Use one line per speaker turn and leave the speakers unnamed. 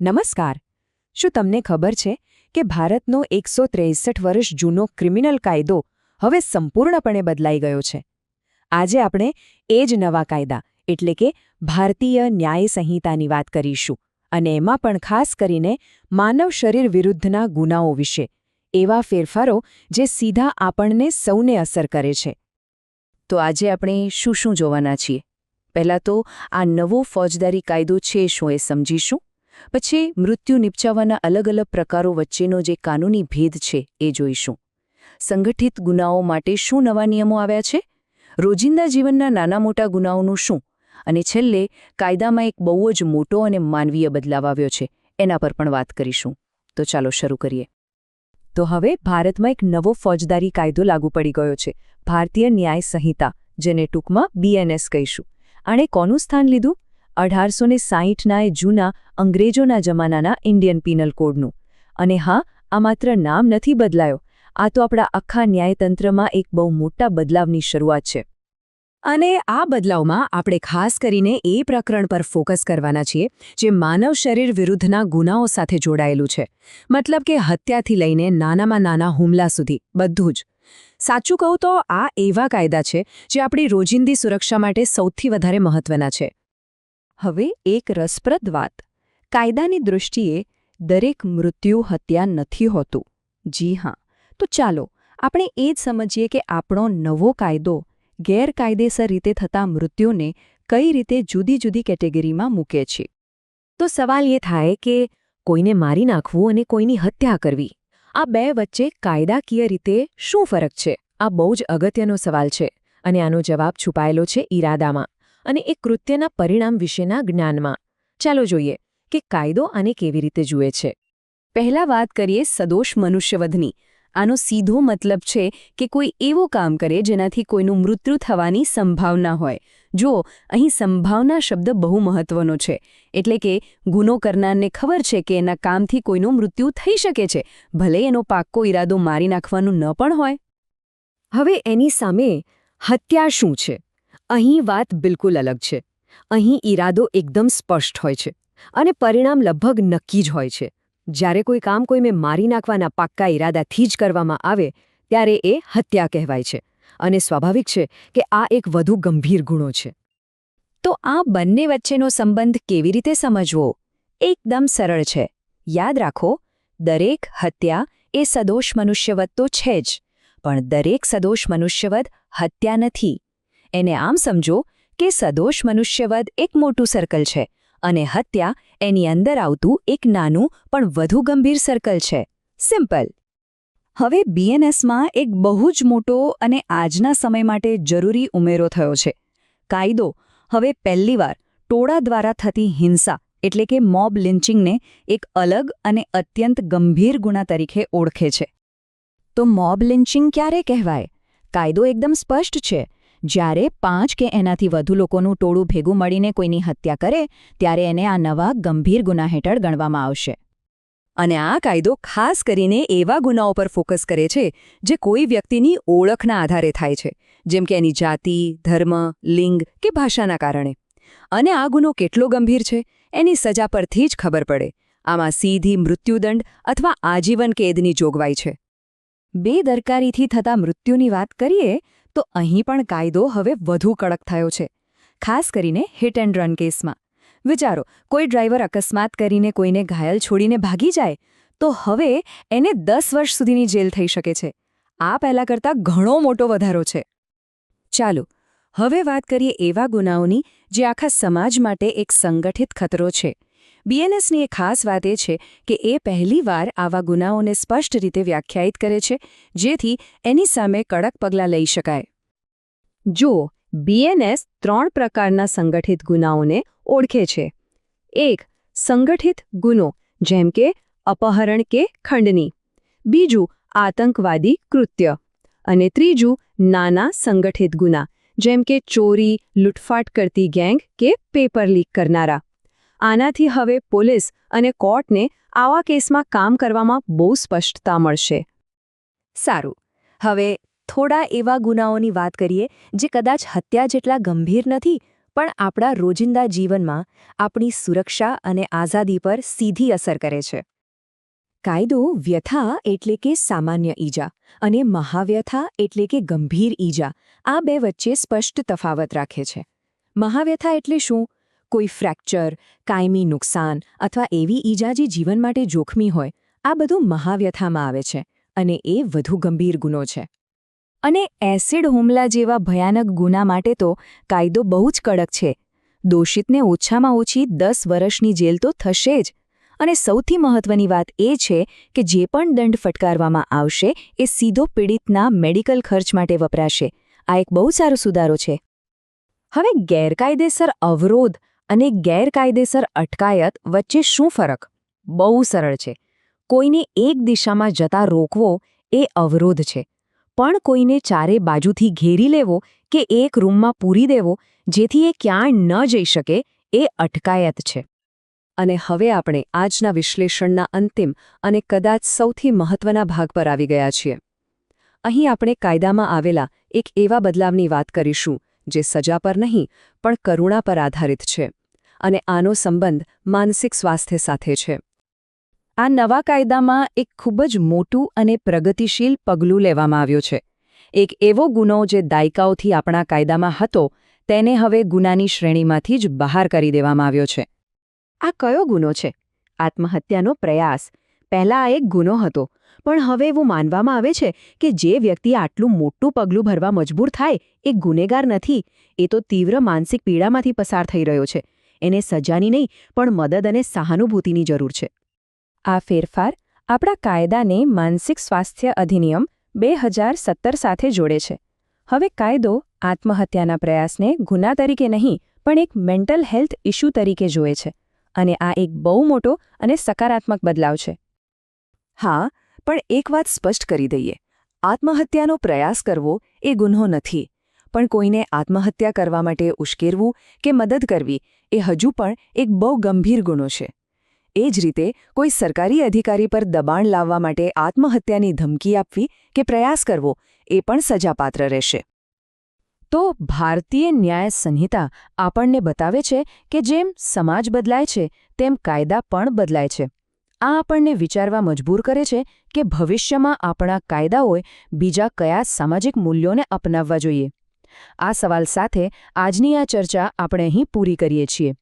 નમસ્કાર. શું તમને ખબર છે કે ભારતનો એકસો ત્રેસઠ વર્ષ જૂનો ક્રિમિનલ કાયદો હવે સંપૂર્ણપણે બદલાઈ ગયો છે? આજે આપણે એ જ નવા કાયદા, એટલે કે ભારતીય ન્યાય સંહિતાની વાત કરીશું અને એમાં પણ ખાસ કરીને માનવ શરીર વિરુદ્ધના ગુનાઓ વિશે, એવા ફેરફારો જે સીધા આપણને સૌને અસર કરે છે.
તો આજે આપણે શું શું જોવાના છીએ? પહેલાં તો આ નવો ફોજદારી કાયદો છે શું એ સમજીશું? પછી મૃત્યુ નિપજાવવાના અલગ અલગ પ્રકારો વચ્ચેનો જે કાનૂની ભેદ છે એ જોઈશું. સંગઠિત ગુનાઓ માટે શું નવા નિયમો આવ્યા છે? રોજિંદા જીવનના નાના મોટા ગુનાઓનું શું? અને છેલ્લે, કાયદામાં એક બહુ જ મોટો અને માનવીય બદલાવ આવ્યો છે, એના પર પણ વાત કરીશું. તો ચાલો શરૂ કરીએ.
તો હવે ભારતમાં એક નવો ફોજદારી કાયદો લાગુ પડી ગયો છે, ભારતીય ન્યાય સંહિતા, જેને ટૂંકમાં બીએનએસ કહીશું. આણે કોનું સ્થાન લીધું? અઢારસો ને સાહીઠના એ જૂના અંગ્રેજોના જમાનાના ઇન્ડિયન પીનલ કોડનું. અને હા, આ માત્ર નામ નથી બદલાયો, આ તો આપણા આખા ન્યાયતંત્રમાં એક બહુ મોટા બદલાવની શરૂઆત છે. અને આ બદલાવમાં આપણે ખાસ કરીને એ પ્રકરણ પર ફોકસ કરવાના છીએ, જે માનવ શરીર વિરુદ્ધના ગુનાઓ સાથે જોડાયેલું છે. મતલબ કે હત્યાથી લઈને નાનામાં નાના હુમલા સુધી, બધું જ. સાચું કહું તો આ એવા કાયદા છે, જે આપણી રોજિંદી સુરક્ષા માટે સૌથી વધારે મહત્વના છે. હવે એક રસપ્રદ વાત. કાયદાની દૃષ્ટિએ દરેક મૃત્યુ હત્યા નથી હોતું. જી હા. તો ચાલો, આપણે એ જ સમજીએ કે આપણો નવો કાયદો ગેરકાયદેસર રીતે થતા મૃત્યુને કઈ રીતે જુદી જુદી કેટેગરીમાં મૂકે છે. તો સવાલ એ થાય કે કોઈને મારી નાખવું અને કોઈની હત્યા કરવી. આ બે વચ્ચે કાયદાકીય રીતે શું ફરક છે? આ બહુ જ અગત્યનો સવાલ છે અને આનો જવાબ છુપાયેલો છે ઈરાદામાં. અને એ કૃત્યના પરિણામ વિશેના જ્ઞાનમાં. ચાલો જોઈએ કે કાયદો આને કેવી રીતે જુએ છે. પહેલા વાત કરીએ સદોષ મનુષ્યવધની. આનો સીધો મતલબ છે કે કોઈ એવો કામ કરે જેનાથી કોઈનું મૃત્યુ થવાની સંભાવના હોય. જો અહીં સંભાવના શબ્દ બહુ મહત્વનો છે. એટલે કે ગુનો કરનારને ખબર છે કે એના કામથી કોઈનું મૃત્યુ થઈ શકે છે. ભલે એનો પાક્કો ઈરાદો મારી નાખવાનું ન પણ હોય. હવે એની સામે હત્યા શું છે? અહીં વાત બિલકુલ અલગ છે. અહીં ઈરાદો એકદમ સ્પષ્ટ હોય છે અને પરિણામ લગભગ નક્કી જ હોય છે. જ્યારે કોઈ કામ કોઈને મારી નાખવાના પાક્કા ઈરાદાથી જ કરવામાં આવે, ત્યારે એ હત્યા કહેવાય છે અને સ્વાભાવિક છે કે આ એક વધુ ગંભીર ગુણો છે. તો આ બંને વચ્ચેનો સંબંધ કેવી રીતે સમજવો? એકદમ સરળ છે. યાદ રાખો, દરેક હત્યા એ સદોષ મનુષ્યવત તો છે જ, પણ દરેક સદોષ મનુષ્યવત હત્યા નથી. એને આમ સમજો કે સદોષ મનુષ્યવદ એક મોટું સર્કલ છે અને હત્યા એની અંદર આવતું એક નાનું પણ વધુ ગંભીર સર્કલ છે. સિમ્પલ હવે બીએનએસમાં એક બહુ જ મોટો અને આજના સમય માટે જરૂરી ઉમેરો થયો છે. કાયદો. હવે પહેલીવાર ટોળા દ્વારા થતી હિંસા એટલે કે મોબ લિન્ચિંગને એક અલગ અને અત્યંત ગંભીર ગુના તરીકે ઓળખે છે. તો મોબ લિન્ચિંગ ક્યારે કહેવાય? કાયદો એકદમ સ્પષ્ટ છે. જ્યારે પાંચ કે એનાથી વધુ લોકોનું ટોળું ભેગું મળીને કોઈની હત્યા કરે, ત્યારે એને આ નવા ગંભીર ગુના હેઠળ ગણવામાં આવશે. અને આ કાયદો ખાસ કરીને એવા ગુનાઓ પર ફોકસ કરે છે, જે કોઈ વ્યક્તિની ઓળખના આધારે થાય છે, જેમ કે એની જાતિ, ધર્મ, લિંગ કે ભાષાના કારણે. અને આ ગુનો કેટલો ગંભીર છે, એની સજા પરથી જ ખબર પડે. આમાં સીધી મૃત્યુદંડ અથવા આજીવન કેદની જોગવાઈ છે. બેદરકારીથી થતા મૃત્યુની વાત કરીએ તો અહીં પણ કાયદો હવે વધુ કડક થયો છે. ખાસ કરીને હિટ એન્ડ રન કેસમાં. વિચારો, કોઈ ડ્રાઈવર અકસ્માત કરીને કોઈને ઘાયલ છોડીને ભાગી જાય, તો હવે એને દસ વર્ષ સુધીની જેલ થઈ શકે છે. આ પહેલાં કરતાં ઘણો મોટો વધારો છે. ચાલો, હવે વાત કરીએ એવા ગુનાઓની જે આખા સમાજ માટે એક સંગઠિત ખતરો છે. બીએનએસની એક ખાસ વાત એ છે કે એ પહેલીવાર આવા ગુનાઓને સ્પષ્ટ રીતે વ્યાખ્યાયિત કરે છે, જેથી એની સામે કડક પગલાં લઈ શકાય. જો બીએનએસ ત્રણ પ્રકારના સંગઠિત ગુનાઓને ઓળખે છે. એક, સંગઠિત ગુનો, જેમ કે અપહરણ કે ખંડની. બીજું, આતંકવાદી કૃત્ય. અને ત્રીજું, નાના સંગઠિત ગુના, જેમ કે ચોરી, લૂંટફાટ કરતી ગેંગ કે પેપર લીક કરનારા. આનાથી હવે પોલીસ અને કોર્ટને આવા કેસમાં કામ કરવામાં બહુ સ્પષ્ટતા મળશે. સારું. હવે થોડા એવા ગુનાઓની વાત કરીએ જે કદાચ હત્યા જેટલા ગંભીર નથી, પણ આપણા રોજિંદા જીવનમાં આપણી સુરક્ષા અને આઝાદી પર સીધી અસર કરે છે. કાયદો વ્યથા એટલે કે સામાન્ય ઈજા અને મહાવ્યથા એટલે કે ગંભીર ઈજા આ બે વચ્ચે સ્પષ્ટ તફાવત રાખે છે. મહાવ્યથા એટલે શું? કોઈ ફ્રેક્ચર, કાયમી નુકસાન અથવા એવી ઈજા જે જીવન માટે જોખમી હોય, આ બધું મહાવ્યથામાં આવે છે અને એ વધુ ગંભીર ગુનો છે. અને એસિડ હુમલા જેવા ભયાનક ગુના માટે તો કાયદો બહુ જ કડક છે. દોષિતને ઓછામાં ઓછી દસ વર્ષની જેલ તો થશે જ. અને સૌથી મહત્વની વાત એ છે કે જે પણ દંડ ફટકારવામાં આવશે એ સીધો પીડિતના મેડિકલ ખર્ચ માટે વપરાશે. આ એક બહુ સારો સુધારો છે. હવે ગેરકાયદેસર અવરોધ અને ગેરકાયદેસર અટકાયત વચ્ચે શું ફરક? બહુ સરળ છે. કોઈને એક દિશામાં જતા રોકવો એ અવરોધ છે. પણ કોઈને ચારે બાજુથી ઘેરી લેવો કે એક રૂમમાં પૂરી દેવો, જેથી એ ક્યાંય ન જઈ શકે, એ અટકાયત છે. અને હવે આપણે આજના વિશ્લેષણના અંતિમ અને કદાચ સૌથી મહત્વના ભાગ પર આવી ગયા છીએ. અહીં આપણે કાયદામાં આવેલા એક એવા બદલાવની વાત કરીશું, જે સજા પર નહીં, પણ કરુણા પર આધારિત છે. અને આનો સંબંધ માનસિક સ્વાસ્થ્ય સાથે છે. આ નવા કાયદામાં એક ખૂબ જ મોટું અને પ્રગતિશીલ પગલું લેવામાં આવ્યું છે. એક એવો ગુનો જે દાયકાઓથી આપણા કાયદામાં હતો, તેને હવે ગુનાની શ્રેણીમાંથી જ બહાર કરી દેવામાં આવ્યો છે. આ કયો ગુનો છે? આત્મહત્યાનો પ્રયાસ. પહેલા આ એક ગુનો હતો, પણ હવે એવું માનવામાં આવે છે કે જે વ્યક્તિ આટલું મોટું પગલું ભરવા મજબૂર થાય એ ગુનેગાર નથી, એ તો તીવ્ર માનસિક પીડામાંથી પસાર થઈ રહ્યો છે. એને સજાની નહીં, પણ મદદ અને સહાનુભૂતિની જરૂર છે. આ ફેરફાર આપણા કાયદાને માનસિક સ્વાસ્થ્ય અધિનિયમ બે સાથે જોડે છે. હવે કાયદો આત્મહત્યાના પ્રયાસને ગુના તરીકે નહીં, પણ એક મેન્ટલ હેલ્થ ઇશ્યુ તરીકે જોએ છે અને આ એક બહુ મોટો અને સકારાત્મક બદલાવ છે. હા, પણ એક વાત સ્પષ્ટ કરી દઈએ. આત્મહત્યાનો પ્રયાસ કરવો એ ગુન્હો નથી. પણ કોઈને આત્મહત્યા કરવા માટે ઉશ્કેરવું કે મદદ કરવી એ હજુ પણ એક બહુ ગંભીર ગુનો છે. એ જ રીતે કોઈ સરકારી અધિકારી પર દબાણ લાવવા માટે આત્મહત્યાની ધમકી આપવી કે પ્રયાસ કરવો એ પણ સજાપાત્ર રહેશે. તો ભારતીય ન્યાય સંહિતા આપણને બતાવે છે કે જેમ સમાજ બદલાય છે, તેમ કાયદા પણ બદલાય છે. આ આપણને વિચારવા મજબૂર કરે છે કે ભવિષ્યમાં આપણા કાયદાઓએ બીજા કયા સામાજિક મૂલ્યોને અપનાવવા જોઈએ. આ સવાલ સાથે આજની આ ચર્ચા આપણે અહીં પૂરી કરીએ છીએ.